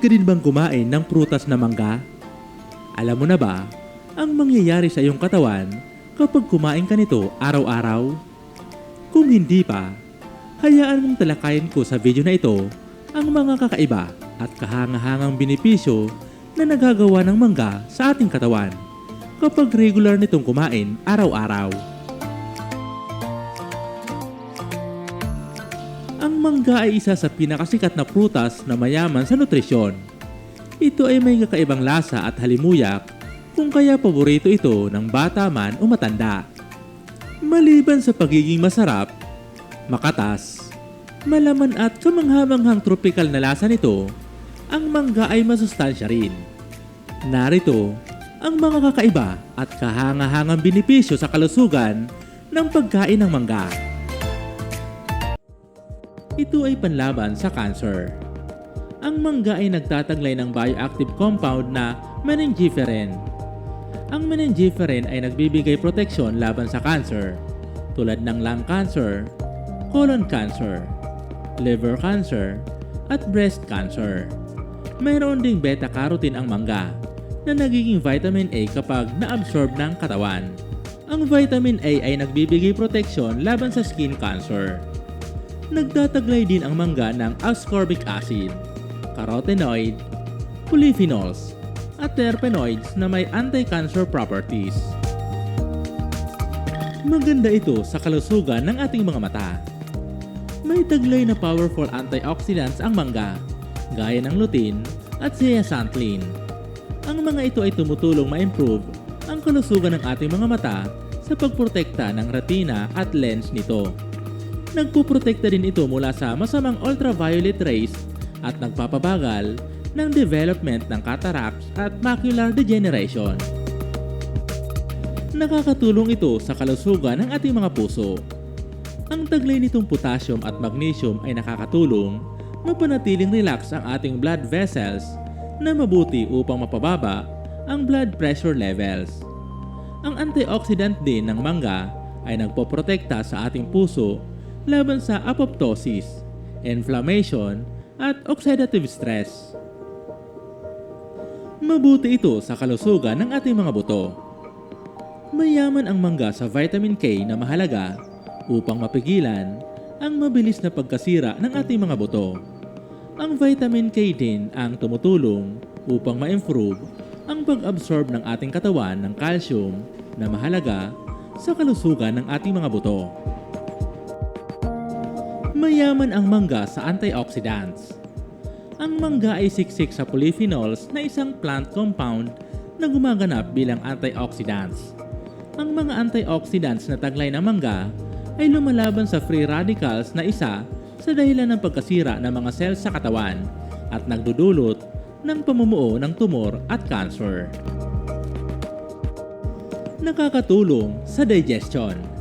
Mahilig ka din bang kumain ng prutas na mangga? Alam mo na ba ang mangyayari sa iyong katawan kapag kumain ka nito araw-araw? Kung hindi pa, hayaan mong talakayin ko sa video na ito ang mga kakaiba at kahangahangang benepisyo na nagagawa ng mangga sa ating katawan kapag regular nitong kumain araw-araw. Ang mangga ay isa sa pinakasikat na prutas na mayaman sa nutrisyon. Ito ay may kakaibang lasa at halimuyak kung kaya paborito ito ng bata man o matanda. Maliban sa pagiging masarap, makatas, malaman at kamanghamanghang tropikal na lasa nito, ang mangga ay masustansya rin. Narito ang mga kakaiba at kahangahangang benepisyo sa kalusugan ng pagkain ng mangga. Ito ay panlaban sa cancer. Ang mangga ay nagtataglay ng bioactive compound na meningiferin. Ang meningiferin ay nagbibigay proteksyon laban sa cancer tulad ng lung cancer, colon cancer, liver cancer, at breast cancer. Mayroon ding beta-carotene ang mangga na nagiging vitamin A kapag na-absorb ng katawan. Ang vitamin A ay nagbibigay proteksyon laban sa skin cancer nagtataglay din ang mangga ng ascorbic acid, carotenoid, polyphenols, at terpenoids na may anti-cancer properties. Maganda ito sa kalusugan ng ating mga mata. May taglay na powerful antioxidants ang mangga, gaya ng lutein at zeaxanthin. Ang mga ito ay tumutulong ma-improve ang kalusugan ng ating mga mata sa pagprotekta ng retina at lens nito nagpuprotekta din ito mula sa masamang ultraviolet rays at nagpapabagal ng development ng cataracts at macular degeneration. Nakakatulong ito sa kalusugan ng ating mga puso. Ang taglay nitong potassium at magnesium ay nakakatulong mapanatiling relax ang ating blood vessels na mabuti upang mapababa ang blood pressure levels. Ang antioxidant din ng mangga ay nagpoprotekta sa ating puso laban sa apoptosis, inflammation, at oxidative stress. Mabuti ito sa kalusugan ng ating mga buto. Mayaman ang mangga sa vitamin K na mahalaga upang mapigilan ang mabilis na pagkasira ng ating mga buto. Ang vitamin K din ang tumutulong upang ma-improve ang pag-absorb ng ating katawan ng calcium na mahalaga sa kalusugan ng ating mga buto. Mayaman ang mangga sa antioxidants. Ang mangga ay siksik sa polyphenols na isang plant compound na gumaganap bilang antioxidants. Ang mga antioxidants na taglay ng mangga ay lumalaban sa free radicals na isa sa dahilan ng pagkasira ng mga cells sa katawan at nagdudulot ng pamumuo ng tumor at cancer. Nakakatulong sa digestion.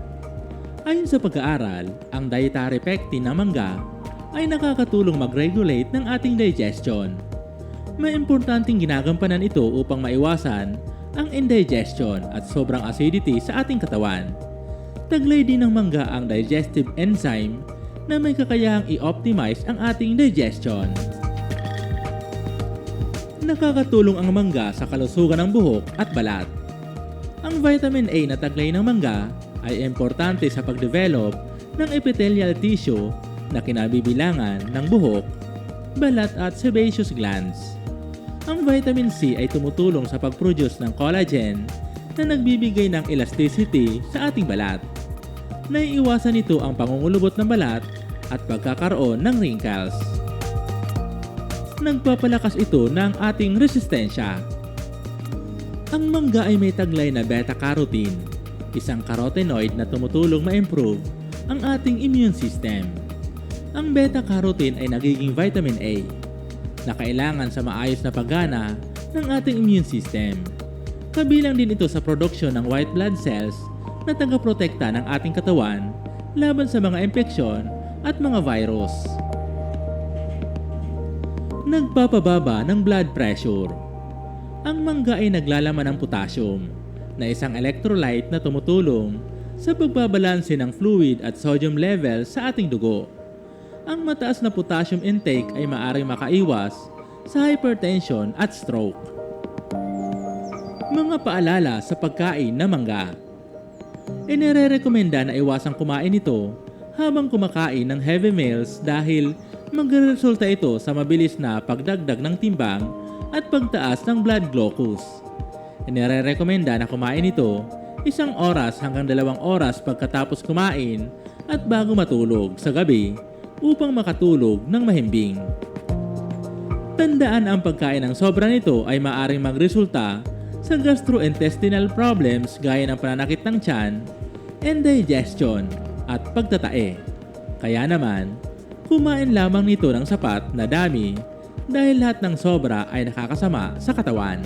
Ayon sa pag-aaral, ang dietary pectin ng mangga ay nakakatulong mag-regulate ng ating digestion. May importanteng ginagampanan ito upang maiwasan ang indigestion at sobrang acidity sa ating katawan. Taglay din ng mangga ang digestive enzyme na may kakayahang i-optimize ang ating digestion. Nakakatulong ang mangga sa kalusugan ng buhok at balat. Ang vitamin A na taglay ng mangga ay importante sa pagdevelop ng epithelial tissue na kinabibilangan ng buhok, balat at sebaceous glands. Ang vitamin C ay tumutulong sa pag-produce ng collagen na nagbibigay ng elasticity sa ating balat. Naiiwasan nito ang pangungulubot ng balat at pagkakaroon ng wrinkles. Nagpapalakas ito ng ating resistensya. Ang mangga ay may taglay na beta-carotene, isang carotenoid na tumutulong ma-improve ang ating immune system. Ang beta-carotene ay nagiging vitamin A na kailangan sa maayos na paggana ng ating immune system. Kabilang din ito sa produksyon ng white blood cells na tagaprotekta ng ating katawan laban sa mga impeksyon at mga virus. Nagpapababa ng blood pressure. Ang mangga ay naglalaman ng potassium na isang electrolyte na tumutulong sa pagbabalanse ng fluid at sodium level sa ating dugo. Ang mataas na potassium intake ay maaring makaiwas sa hypertension at stroke. Mga paalala sa pagkain na mangga. Inirerekomenda na iwasang kumain ito habang kumakain ng heavy meals dahil magresulta ito sa mabilis na pagdagdag ng timbang at pagtaas ng blood glucose. Inirekomenda na kumain ito isang oras hanggang dalawang oras pagkatapos kumain at bago matulog sa gabi upang makatulog ng mahimbing. Tandaan ang pagkain ng sobra nito ay maaring magresulta sa gastrointestinal problems gaya ng pananakit ng tiyan, indigestion, at pagtatae. Kaya naman, kumain lamang nito ng sapat na dami dahil lahat ng sobra ay nakakasama sa katawan.